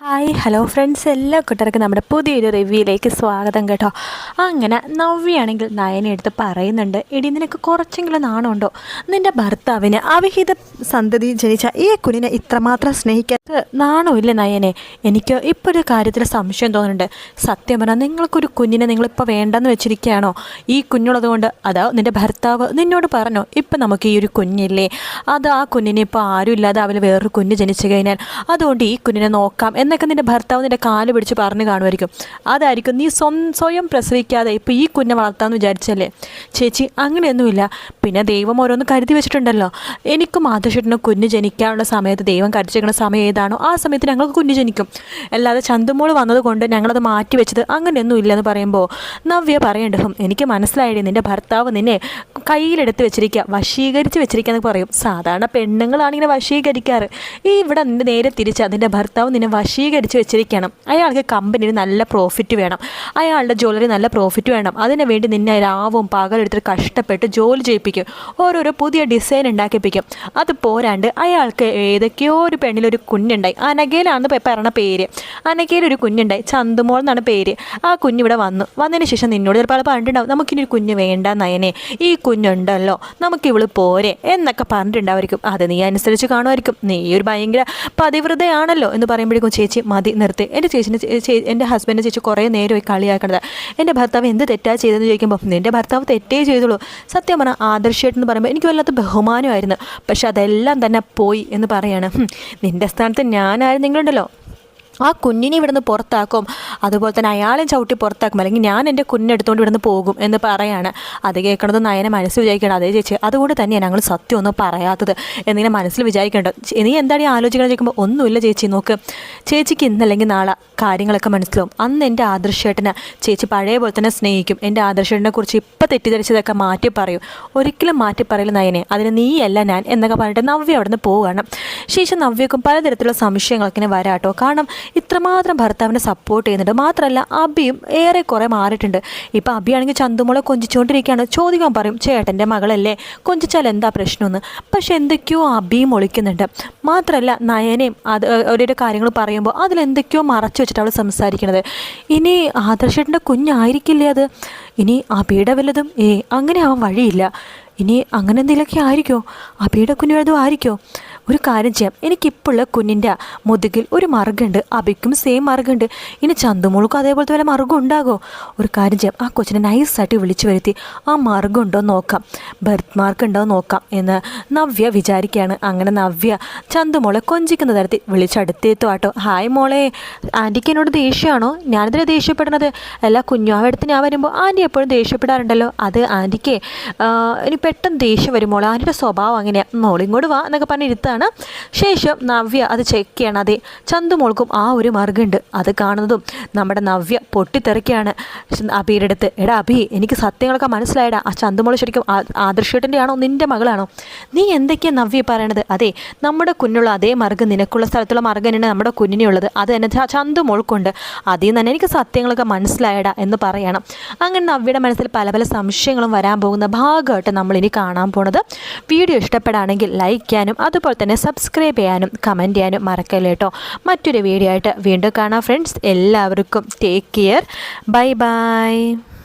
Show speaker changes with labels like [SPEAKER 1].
[SPEAKER 1] Hi hello friends. എല്ലാ കൂട്ടർക്കും നമ്മുടെ പുതിയൊരു റിവ്യൂയിലേക്ക് സ്വാഗതം കേട്ടോ. അങ്ങനെ നവ്യാണെങ്കിൽ നയനെ എടുത്ത് പറയുന്നുണ്ട് എടി നിനക്ക് കുറച്ചെങ്കിലും നാണമുണ്ടോ? നിന്റെ ഭർത്താവിന് അവിഹിത സന്തതി ജനിച്ച ഈ കുഞ്ഞിനെ ഇത്രമാത്രം സ്നേഹിക്കാത്ത നാണമില്ല നയനെ? എനിക്ക് ഇപ്പോൾ ഒരു കാര്യത്തിൽ സംശയം തോന്നുന്നുണ്ട്. സത്യം പറഞ്ഞാൽ നിങ്ങൾക്കൊരു കുഞ്ഞിനെ നിങ്ങളിപ്പോൾ വേണ്ടെന്ന് വെച്ചിരിക്കുകയാണോ? ഈ കുഞ്ഞുള്ളതുകൊണ്ട് അതാ നിന്റെ ഭർത്താവ് നിന്നോട് പറഞ്ഞു ഇപ്പം നമുക്ക് ഈ ഒരു കുഞ്ഞില്ലേ? അത് ആ കുഞ്ഞിനെ ഇപ്പോൾ ആരും അവന് വേറൊരു കുഞ്ഞ് ജനിച്ചു കഴിഞ്ഞാൽ അതുകൊണ്ട് ഈ കുഞ്ഞിനെ നോക്കാം എന്നൊക്കെ നിന്റെ ഭർത്താവ് നിന്റെ കാൽ പിടിച്ച് പറഞ്ഞു കാണുമായിരിക്കും. അതായിരിക്കും നീ സ്വം സ്വയം പ്രസവിക്കാതെ ഇപ്പോൾ ഈ കുഞ്ഞെ വളർത്താമെന്ന് വിചാരിച്ചല്ലേ? ചേച്ചി അങ്ങനെയൊന്നുമില്ല. പിന്നെ ദൈവം ഓരോന്ന് കരുതി വെച്ചിട്ടുണ്ടല്ലോ. എനിക്കും ആദർശേട്ടനും കുഞ്ഞ് ജനിക്കാനുള്ള സമയത്ത് ദൈവം കടിച്ചേക്കുന്ന സമയം ഏതാണോ ആ സമയത്ത് ഞങ്ങൾക്ക് കുഞ്ഞ് ജനിക്കും. അല്ലാതെ ചന്തുമോൾ വന്നതുകൊണ്ട് ഞങ്ങളത് മാറ്റി വെച്ചത് അങ്ങനെയൊന്നും ഇല്ലെന്ന് പറയുമ്പോൾ നവ്യ പറയേണ്ടതും എനിക്ക് മനസ്സിലായില്ലേ നിന്റെ ഭർത്താവ് നിന്നെ കയ്യിലെടുത്ത് വെച്ചിരിക്കുക വശീകരിച്ച് വെച്ചിരിക്കുക പറയും. സാധാരണ പെണ്ണുങ്ങളാണ് ഇങ്ങനെ വശീകരിക്കാറ്. ഈ ഇവിടെ നിന്റെ നേരെ തിരിച്ച് അതിന്റെ ഭർത്താവ് നിന്നെ വശീകരിച്ച് വെച്ചിരിക്കണം. അയാൾക്ക് കമ്പനിയിൽ നല്ല പ്രോഫിറ്റ് വേണം. അയാളുടെ ജ്വല്ലറി നല്ല പ്രോഫിറ്റ് വേണം. അതിനു വേണ്ടി നിന്നെ രാവും പകലെടുത്തിട്ട് കഷ്ടപ്പെട്ട് ജോലി ചെയ്യിപ്പിക്കും. ഓരോരോ പുതിയ ഡിസൈൻ ഉണ്ടാക്കിപ്പിക്കും. അത് പോരാണ്ട് അയാൾക്ക് ഏതൊക്കെയോ ഒരു പെണ്ണിലൊരു കുഞ്ഞുണ്ടായി. അനകയിലാണെന്ന് പറഞ്ഞ പേര്. അനകയിലൊരു കുഞ്ഞുണ്ടായി. ചന്തുമോൾ എന്നാണ് പേര്. ആ കുഞ്ഞിവിടെ വന്നു. വന്നതിന് ശേഷം നിന്നോട് ചിലപ്പോൾ പറഞ്ഞിട്ടുണ്ടാവും. നമുക്കിനി ഒരു കുഞ്ഞ് വേണ്ട നയനെ. ഈ കുഞ്ഞുണ്ടല്ലോ. നമുക്ക് ഇവൾ പോരെ. എന്നൊക്കെ പറഞ്ഞിട്ടുണ്ടാവായിരിക്കും അത് നീ അനുസരിച്ച് കാണുമായിരിക്കും. നീ ഒരു ഭയങ്കര പതിവ്രതയാണല്ലോ എന്ന് പറയുമ്പോഴേക്കും ചേച്ചി മതി നിർത്തി. എന്റെ ചേച്ചിനെ ചേ- ചേ- എന്റെ ഹസ്ബൻഡ് ചേച്ചി കുറേ നേരമായി കളിയാക്കണത്. എന്റെ ഭർത്താവ് എന്ത് തെറ്റാ ചെയ്തെന്ന് ചോദിക്കുമ്പോൾ നിന്റെ ഭർത്താവ് തെറ്റേ ചെയ്തുള്ളൂ. സത്യം പറഞ്ഞാൽ ആദർശമായിട്ടെന്ന് പറയുമ്പോൾ എനിക്ക് വല്ലാത്ത ബഹുമാനമായിരുന്നു. പക്ഷെ അതെല്ലാം തന്നെ പോയി എന്ന് പറയാണ്. നിന്റെ സ്ഥാനത്ത് ഞാനായിരുന്നെങ്കിലുണ്ടല്ലോ. ആ കുഞ്ഞിനെ ഇവിടുന്ന് പുറത്താക്കും. അതുപോലെ തന്നെ അയാളും ചവിട്ടി പുറത്താക്കും. അല്ലെങ്കിൽ ഞാൻ എന്റെ കുഞ്ഞെടുത്തുകൊണ്ട് ഇവിടുന്ന് പോകും എന്ന് പറയാണ്. അത് കേൾക്കണത് നയനെ മനസ്സിൽ വിചാരിക്കണം അതേ ചേച്ചി അതുകൊണ്ട് തന്നെയാണ് ഞങ്ങൾ സത്യം ഒന്നും പറയാത്തത് എന്നിങ്ങനെ മനസ്സിൽ വിചാരിക്കേണ്ട. ഇനി എന്താണ് ആലോചിക്കണം ചോദിക്കുമ്പോൾ ഒന്നുമില്ല ചേച്ചി നോക്ക്. ചേച്ചിക്ക് ഇന്നല്ലെങ്കിൽ നാളെ കാര്യങ്ങളൊക്കെ മനസ്സിലാവും. അന്ന് എന്റെ ആദർശേട്ടനെ ചേച്ചി പഴയ പോലെ തന്നെ സ്നേഹിക്കും. എന്റെ ആദർശേട്ടനെ കുറിച്ച് ഇപ്പം തെറ്റിദ്ധരിച്ചതൊക്കെ മാറ്റി പറയും. ഒരിക്കലും മാറ്റി പറയില്ല നയനെ. അതിന് നീയല്ല ഞാൻ എന്നൊക്കെ പറഞ്ഞിട്ട് നവ്യ അവിടെ നിന്ന് പോവുകയാണ് ശേഷം നവ്യക്കും പലതരത്തിലുള്ള സംശയങ്ങളൊക്കെ ഇങ്ങനെ വരാട്ടോ. കാരണം ഇത്രമാത്രം ഭർത്താവിനെ സപ്പോർട്ട് ചെയ്യുന്നുണ്ട്. മാത്രമല്ല അബിയും ഏറെ കുറേ മാറിയിട്ടുണ്ട്. ഇപ്പം അബിയാണെങ്കിൽ ചന്തുമോളെ കൊഞ്ചിച്ചുകൊണ്ടിരിക്കുകയാണ്. ചോദിക്കാൻ പറയും ചേട്ടന്റെ മകളല്ലേ? കൊഞ്ചിച്ചാൽ എന്താ പ്രശ്നമെന്ന്? പക്ഷെ എന്തൊക്കെയോ അബിയും ഒളിക്കുന്നുണ്ട്. മാത്രമല്ല നയനയും അത് ഓരോരോ കാര്യങ്ങൾ പറയുമ്പോൾ അതിലെന്തൊക്കെയോ മറച്ചു വെച്ചിട്ട് അവൾ സംസാരിക്കുന്നത് ഇനി ആദർശേട്ടന്റെ കുഞ്ഞായിരിക്കില്ലേ അത്? ഇനി അബിയുടെ വല്ലതും ഏ അങ്ങനെ ആവാൻ വഴിയില്ല. ഇനി അങ്ങനെ എന്തെങ്കിലുമൊക്കെ ആയിരിക്കോ? അബിയുടെ കുഞ്ഞു ആയിരിക്കോ? ഒരു കാര്യം ചെയ്യാം. എനിക്കിപ്പോഴുള്ള കുഞ്ഞിന്റെ മുതുകിൽ ഒരു മറുകുണ്ട്. അബിക്കും സെയിം മറുകുണ്ട്. ഇനി ചന്തുമോൾക്കും അതേപോലത്തെ വല്ല മറുകും ഉണ്ടാകുമോ ഒരു കാര്യം ചെയ്യാം. ആ കൊച്ചിനെ നൈസായിട്ട് വിളിച്ചു വരുത്തി. ആ മറുകും ഉണ്ടോ നോക്കാം. ബർത്ത് മാർക്ക് ഉണ്ടോ നോക്കാം എന്ന് നവ്യ വിചാരിക്കുകയാണ്. അങ്ങനെ നവ്യ ചന്തുമോളെ കൊഞ്ചിക്കുന്ന തരത്തിൽ വിളിച്ചടുത്തെത്തു ആട്ടോ. ഹായ് മോളെ. ആന്റിക്ക് എന്നോട് ദേഷ്യമാണോ? ഞാനിതിനെ ദേഷ്യപ്പെടുന്നത്? അല്ല കുഞ്ഞാവെടുത്ത് ഞാൻ വരുമ്പോൾ ആന്റി എപ്പോഴും ദേഷ്യപ്പെടാറുണ്ടല്ലോ. അത് ആന്റിക്ക് ഇനി പെട്ടെന്ന് ദേഷ്യം വരും. മോളെ ആന്റിയുടെ സ്വഭാവം അങ്ങനെയാണ് മോളിങ്ങോട്ട് വാ എന്നൊക്കെ പറഞ്ഞ് ഇരുത്താണ്. ശേഷം നവ്യ അത് ചെക്ക് ചെയ്യണം. അതെ ചന്തുമോൾക്കും ആ ഒരു മാർഗമുണ്ട് അത് കാണുന്നതും നമ്മുടെ നവ്യ പൊട്ടിത്തെറിക്കുകയാണ്. അബിയുടെ അടുത്ത് എടാ അബി എനിക്ക് സത്യങ്ങളൊക്കെ മനസ്സിലായടാ. ആ ചന്തുമോൾ ശരിക്കും ആദർശേട്ടന്റെ ആണോ നിന്റെ മകളാണോ? നീ എന്തൊക്കെയാണ് നവ്യ പറയണത്? അതെ നമ്മുടെ കുഞ്ഞുള്ള അതേ മാർഗം നിനക്കുള്ള സ്ഥലത്തുള്ള മാർഗം തന്നെയാണ് നമ്മുടെ കുഞ്ഞിനുള്ളത് അത് തന്നെ ചന്തു ചന്തുമോൾക്കുണ്ട് അതിൽ നിന്ന് തന്നെ എനിക്ക് സത്യങ്ങളൊക്കെ മനസ്സിലായടാ എന്ന് പറയണം. അങ്ങനെ നവ്യയുടെ മനസ്സിൽ പല പല സംശയങ്ങളും വരാൻ പോകുന്ന ഭാഗമായിട്ട് നമ്മളിനി കാണാൻ പോണത്. വീഡിയോ ഇഷ്ടപ്പെടുകയാണെങ്കിൽ ലൈക്ക് ചെയ്യാനും അതുപോലെ തന്നെ സബ്സ്ക്രൈബ് ചെയ്യാനും കമന്റ് ചെയ്യാനും മറക്കല്ലേ കേട്ടോ മറ്റൊരു വീഡിയോ ആയിട്ട് വീണ്ടും കാണാം ഫ്രണ്ട്സ് എല്ലാവർക്കും ടേക്ക് കെയർ ബൈ ബൈ